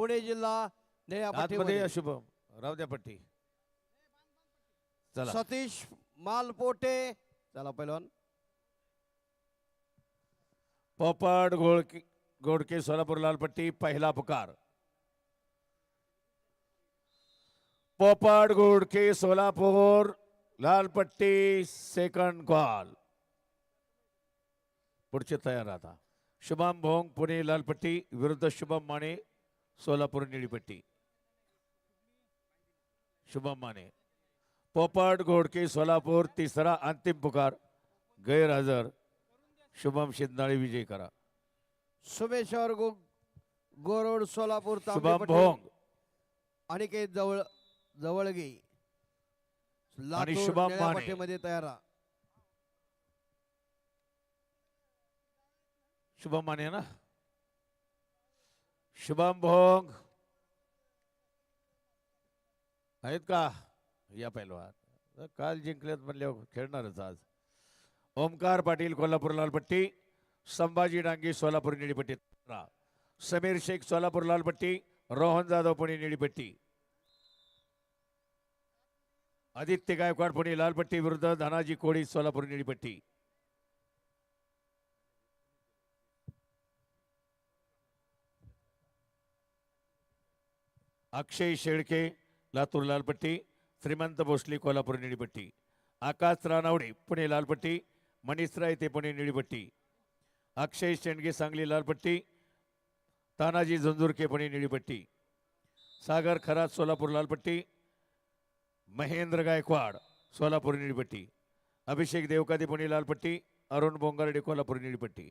पुणे जिल्हा निळ्या आतमध्ये शुभम राहू द्या पट्टी. चला. सतीश मालपोटे. चला पहिलवान पोपट गोळके गोडके सोलापूर लालपट्टी पहिला पुकार. पोपट गोडके सोलापूर लालपट्टी सेकंड कॉल पुढचे तयार आता. शुभम भोंग पुणे लालपट्टी विरुद्ध शुभम माने सोलापूर निळीपट्टी. शुभम माने पोपट घोडके सोलापूर तिसरा अंतिम पुकार गैरहजर. शुभम शिंदाळे विजय करा. सोमेश्वर गो गोरोड सोलापूर शुभम भोंग. अनिकेत जवळ जवळगे. लातूर शुभम माने. पट्टीमध्ये तयार. शुभम माने ना? शुभम भोंग. आहेत का? या पहिलवान काल जिंकलेत म्हणले खेळणारच आज. ओमकार पाटील कोल्हापूर लालपट्टी. संभाजी डांगे सोलापूर निळीपट्टी. समीर शेख सोलापूर लालपट्टी. रोहन जाधव पुणे निळीपट्टी. आदित्य गायकवाड पुणे लालपट्टी विरुद्ध धनाजी कोळी सोलापूर निळीपट्टी. अक्षय शेळके लातूर लालपट्टी श्रीमंत भोसले कोल्हापूर निळीपट्टी. आकाश रानावडे पुणे लालपट्टी मनीष येथे पुणे निळीपट्टी. अक्षय शेंडगे सांगली लालपट्टी तानाजी झुंझुरके पुणे निळीपट्टी. सागर खरात सोलापूर लालपट्टी महेंद्र गायकवाड सोलापूर निळीपट्टी. अभिषेक देवकाते पुणे लालपट्टी अरुण बोंगारडे कोल्हापूर निळीपट्टी.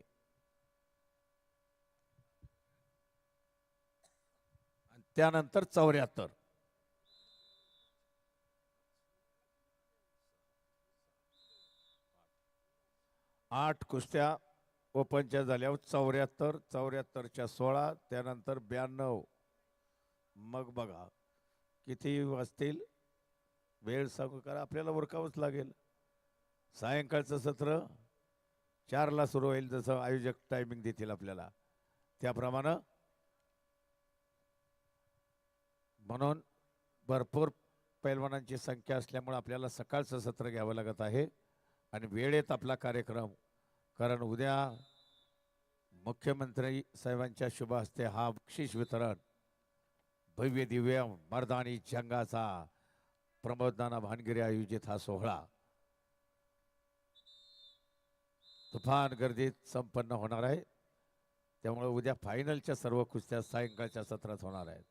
त्यानंतर चौऱ्याहत्तर. आठ कुस्त्या ओपनच्या झाल्यावर चौऱ्याहत्तर चौऱ्याहत्तरच्या सोळा त्यानंतर ब्याण्णव. मग बघा किती वाजतील? वेळ सांगू करा आपल्याला उरकावंच लागेल. सायंकाळचं सत्र चारला सुरू होईल जसं आयोजक टायमिंग देतील आपल्याला. त्याप्रमाणे म्हणून भरपूर पैलवानांची संख्या असल्यामुळे आपल्याला सकाळचं सत्र घ्यावं लागत आहे. आणि वेळेत आपला कार्यक्रम. कारण उद्या मुख्यमंत्री साहेबांच्या शुभ हस्ते हा बक्षीस वितरण. भव्य दिव्य मर्दानी जंगाचा प्रमोदनाना भानगिरी आयोजित हा सोहळा. तुफान गर्दीत संपन्न होणार आहे. त्यामुळे उद्या फायनलच्या सर्व कुस्त्या सायंकाळच्या सत्रात होणार आहेत.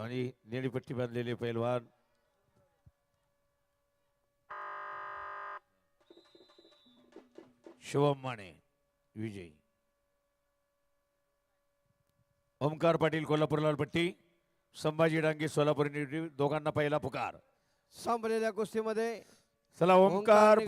आणि निळीपट्टी बांधलेले पैलवान. शिवम माने विजयी. ओमकार पाटील कोल्हापूर लालपट्टी. संभाजी डांगे सोलापूर दोघांना पहिला पुकार. संपलेल्या कुस्तीमध्ये चला ओमकार